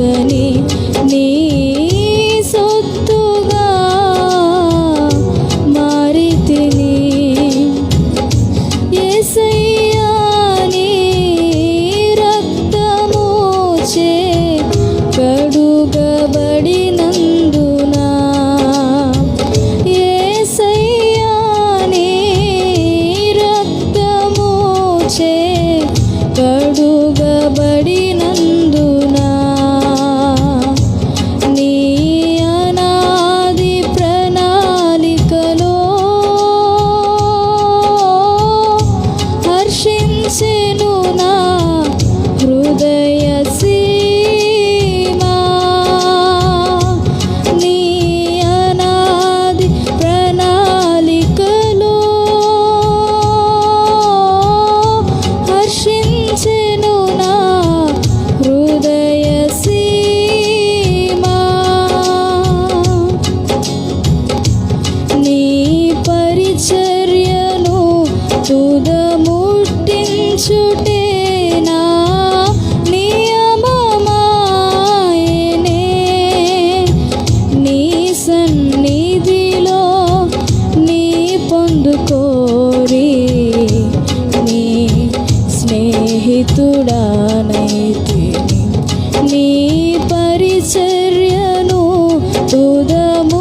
దొరకని నీ సొత్తుగా మారితిని ఎసయ్యాని రక్తమోచే హర్షించెను నా స్నేహితుడానైతే నీ పరిచర్యను తుదముట్టించుట